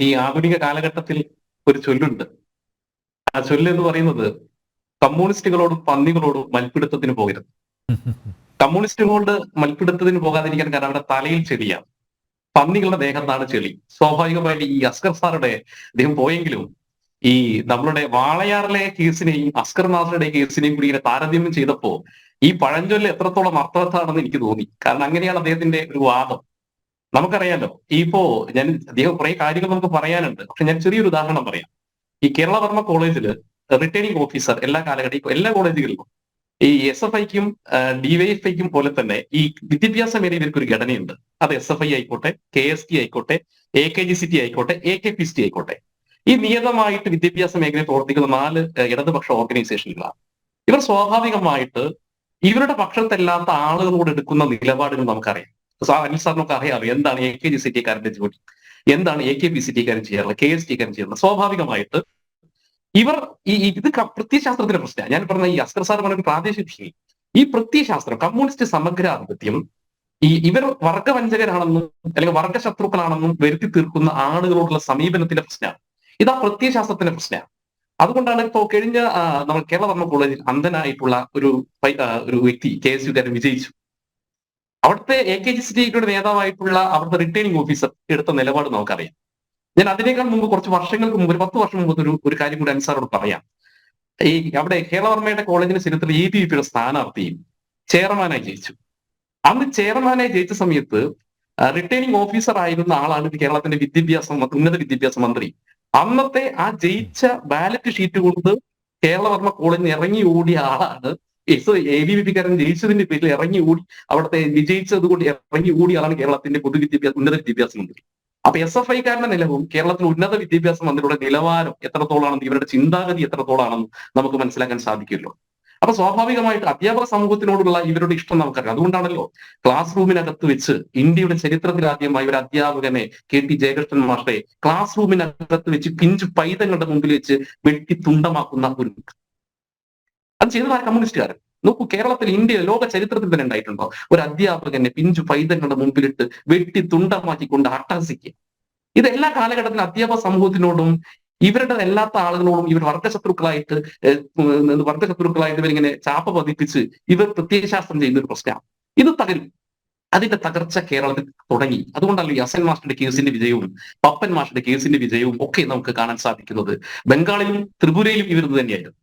ഈ ആധുനിക കാലഘട്ടത്തിൽ ഒരു ചൊല്ലുണ്ട്. ആ ചൊല്ല് എന്ന് പറയുന്നത് കമ്മ്യൂണിസ്റ്റുകളോടും പന്നികളോടും മൽപ്പിടുത്തത്തിന് പോകരുത്. കമ്മ്യൂണിസ്റ്റുകളോട് മൽപ്പിടുത്തത്തിന് പോകാതിരിക്കാൻ കാരണം അവരുടെ തലയിൽ ചെളിയാണ്. പന്നികളുടെ ദേഹത്താണ് ചെളി. സ്വാഭാവികമായിട്ട് ഈ അസ്കർ സാറുടെ അദ്ദേഹം പോയെങ്കിലും ഈ നമ്മളുടെ വാളയാറിലെ കേസിനെയും അസ്കർ നാസറുടെ കേസിനെയും കൂടി ഇങ്ങനെ താരതമ്യം ചെയ്തപ്പോ ഈ പഴഞ്ചൊല്ല് എത്രത്തോളം അർത്ഥവത്താണെന്ന് എനിക്ക് തോന്നി. കാരണം അങ്ങനെയാണ് അദ്ദേഹത്തിന്റെ ഒരു വാദം. നമുക്കറിയാലോ ഇപ്പോ ഞാൻ അദ്ദേഹം കുറെ കാര്യങ്ങൾ നമുക്ക് പറയാനുണ്ട്. പക്ഷെ ഞാൻ ചെറിയൊരു ഉദാഹരണം പറയാം. ഈ കേരള കേരളവർമ്മ കോളേജിൽ റിട്ടേണിംഗ് ഓഫീസർ എല്ലാ കാലഘട്ടം എല്ലാ കോളേജുകളിലും ഈ എസ് എഫ് ഐക്കും ഡിവൈഎഫ്ഐക്കും പോലെ തന്നെ ഈ വിദ്യാഭ്യാസ മേഖലയിൽ ഇവർക്ക് ഒരു ഘടനയുണ്ട്. അത് എസ് എഫ് ഐ ആയിക്കോട്ടെ കെ എസ് ടി ആയിക്കോട്ടെ A K G C T ആയിക്കോട്ടെ A K P C T ആയിക്കോട്ടെ. ഈ നിയതമായിട്ട് വിദ്യാഭ്യാസ മേഖലയിൽ പ്രവർത്തിക്കുന്ന നാല് ഇടതുപക്ഷ ഓർഗനൈസേഷനുകളാണ്. ഇവർ സ്വാഭാവികമായിട്ട് ഇവരുടെ പക്ഷത്തല്ലാത്ത ആളുകളോട് എടുക്കുന്ന നിലപാടുകൾ നമുക്കറിയാം. അനിൽ സാറിനൊക്കെ അറിയാമല്ലോ എന്താണ് എ കെ ജി സി ടിക്കാരന്റെ ജോലി? എന്താണ് എ കെ പി സി ടിക്കാരൻ ചെയ്യാറുള്ളത്? കെ എസ് ടിക്കാരൻ ചെയ്യുന്നത് സ്വാഭാവികമായിട്ട് ഇവർ ഈ ഇത് പ്രത്യയശാസ്ത്രത്തിന്റെ പ്രശ്നമാണ്. ഞാൻ പറഞ്ഞ ഈ അസ്കർ സാർ പറഞ്ഞ പ്രാദേശിക വിഷയം. ഈ പ്രത്യയശാസ്ത്രം കമ്മ്യൂണിസ്റ്റ് സമഗ്രാധിപത്യം ഈ ഇവർ വർഗവഞ്ചകരാണെന്നും അല്ലെങ്കിൽ വർഗശത്രുക്കളാണെന്നും വരുത്തി തീർക്കുന്ന ആളുകളോടുള്ള സമീപനത്തിന്റെ പ്രശ്നമാണ്. ഇത് ആ പ്രത്യയശാസ്ത്രത്തിന്റെ പ്രശ്നമാണ്. അതുകൊണ്ടാണ് ഇപ്പോ കഴിഞ്ഞ നമ്മൾ കേരള ധർമ്മ കോളേജിൽ അന്ധനായിട്ടുള്ള ഒരു ഒരു വ്യക്തി കെ എസ് യുകാരൻ വിജയിച്ചു. അവിടുത്തെ എ കെ ജി സി ടിയുടെ നേതാവായിട്ടുള്ള അവിടുത്തെ റിട്ടേണിംഗ് ഓഫീസർ എടുത്ത നിലപാട് നമുക്കറിയാം. ഞാൻ അതിനേക്കാൾ മുമ്പ് കുറച്ച് വർഷങ്ങൾക്ക് മുമ്പ് ഒരു പത്ത് വർഷം മുമ്പ് ഒരു ഒരു കാര്യം കൂടി അൻസാറോട് പറയാം. ഈ അവിടെ കേരളവർമ്മയുടെ കോളേജിന് ചരിത്രത്തിൽ ഇ ബി പിയുടെ സ്ഥാനാർത്ഥിയും ചെയർമാനായി ജയിച്ചു. അന്ന് ചെയർമാനായി ജയിച്ച സമയത്ത് റിട്ടേണിംഗ് ഓഫീസർ ആയിരുന്ന ആളാണ് കേരളത്തിന്റെ വിദ്യാഭ്യാസ ഉന്നത വിദ്യാഭ്യാസ മന്ത്രി. അന്നത്തെ ആ ജയിച്ച ബാലറ്റ് ഷീറ്റ് കൊണ്ട് കേരളവർമ്മ കോളേജിൽ ഇറങ്ങി ഓടിയ ആളാണ് എ ബി വി പിക്കാരൻ ജയിച്ചതിന്റെ പേരിൽ ഇറങ്ങി ഓടി അവിടുത്തെ വിജയിച്ചത് കൊണ്ട് ഇറങ്ങി ഓടിയാണ് കേരളത്തിന്റെ പൊതുവിദ്യാഭ്യാസ ഉന്നത വിദ്യാഭ്യാസ മന്ത്രി. അപ്പൊ എസ് എഫ് ഐക്കാരന്റെ നിലവും കേരളത്തിൽ ഉന്നത വിദ്യാഭ്യാസ മന്ത്രിയുടെ നിലവാരം എത്രത്തോളാണെന്ന് ഇവരുടെ ചിന്താഗതി എത്രത്തോളാണെന്ന് നമുക്ക് മനസ്സിലാക്കാൻ സാധിക്കുമല്ലോ. അപ്പൊ സ്വാഭാവികമായിട്ട് അധ്യാപക സമൂഹത്തിനോടുള്ള ഇവരുടെ ഇഷ്ടം നമുക്കറിയാം. അതുകൊണ്ടാണല്ലോ ക്ലാസ് റൂമിനകത്ത് വെച്ച് ഇന്ത്യയുടെ ചരിത്രത്തിൽ ആദ്യമായി ഒരു അധ്യാപകനെ കെ ടി ജയകൃഷ്ണൻ മാഷെ ക്ലാസ് റൂമിനകത്ത് വെച്ച് പിഞ്ചു പൈതങ്ങളുടെ മുമ്പിൽ വെച്ച് വെട്ടി തുണ്ടമാക്കുന്ന ഒരു അത് ചെയ്തതായ കമ്മ്യൂണിസ്റ്റുകാരൻ. നോക്കൂ കേരളത്തിൽ ഇന്ത്യ ലോക ചരിത്രത്തിൽ തന്നെ ഉണ്ടായിട്ടുണ്ടോ? ഒരു അധ്യാപകനെ പിഞ്ചു പൈതങ്ങളുടെ മുമ്പിലിട്ട് വെട്ടി തുണ്ടമാക്കിക്കൊണ്ട് അട്ടഹസിക്കുക ഇത് എല്ലാ കാലഘട്ടത്തിലും അധ്യാപക സമൂഹത്തിനോടും ഇവരുടെ അല്ലാത്ത ആളുകളോടും ഇവർ വർഗശത്രുക്കളായിട്ട് വർഗശത്രുക്കളായിട്ട് ഇവരിങ്ങനെ ചാപ്പ പതിപ്പിച്ച് ഇവർ പ്രത്യയശാസ്ത്രം ചെയ്യുന്ന ഒരു പ്രശ്നമാണ് ഇത് തകരും. അതിന്റെ തകർച്ച കേരളത്തിൽ തുടങ്ങി. അതുകൊണ്ടല്ല അസൻ മാസ്റ്ററുടെ കേസിന്റെ വിജയവും പപ്പൻ മാസ്റ്ററുടെ കേസിന്റെ വിജയവും ഒക്കെ നമുക്ക് കാണാൻ സാധിക്കുന്നത്. ബംഗാളിലും ത്രിപുരയിലും ഇവർ തന്നെയായിരുന്നു.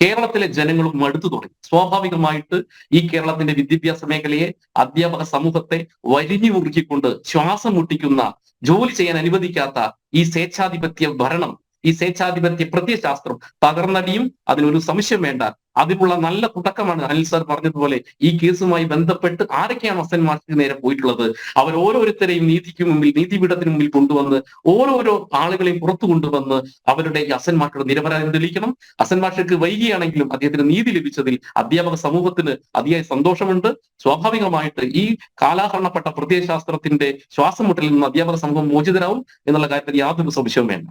കേരളത്തിലെ ജനങ്ങളും മടുത്തു തുടങ്ങി. സ്വാഭാവികമായിട്ട് ഈ കേരളത്തിന്റെ വിദ്യാഭ്യാസ മേഖലയെ അധ്യാപക സമൂഹത്തെ വലിഞ്ഞു മുറുക്കിക്കൊണ്ട് ശ്വാസം മുട്ടിക്കുന്ന ജോലി ചെയ്യാൻ അനുവദിക്കാത്ത ഈ സ്വേച്ഛാധിപത്യ ഭരണം ഈ സ്വേച്ഛാധിപത്യ പ്രത്യയശാസ്ത്രം തകർന്നടിയും അതിനൊരു സംശയം വേണ്ട. അതിനുള്ള നല്ല തുടക്കമാണ് അനിൽ സാർ പറഞ്ഞതുപോലെ ഈ കേസുമായി ബന്ധപ്പെട്ട് ആരൊക്കെയാണ് അസൻ മാർക്ക് നേരെ പോയിട്ടുള്ളത്? അവർ ഓരോരുത്തരെയും നീതിക്ക് മുമ്പിൽ നീതിപീഠത്തിന് മുമ്പിൽ കൊണ്ടുവന്ന് ഓരോരോ ആളുകളെയും പുറത്തു കൊണ്ടുവന്ന് അവരുടെ ഈ മാഷയുടെ നിരപരാധം തെളിയിക്കണം. അസൻ മാഷക്ക് വൈകിയാണെങ്കിലും അദ്ദേഹത്തിന് നീതി ലഭിച്ചതിൽ അധ്യാപക സമൂഹത്തിന് അതിയായ സന്തോഷമുണ്ട്. സ്വാഭാവികമായിട്ട് ഈ കാലാഹരണപ്പെട്ട പ്രത്യയശാസ്ത്രത്തിന്റെ ശ്വാസം മുട്ടലിൽ നിന്ന് അധ്യാപക സമൂഹം മോചിതരാവും എന്നുള്ള കാര്യത്തിൽ യാതൊരു സംശയവും വേണ്ട.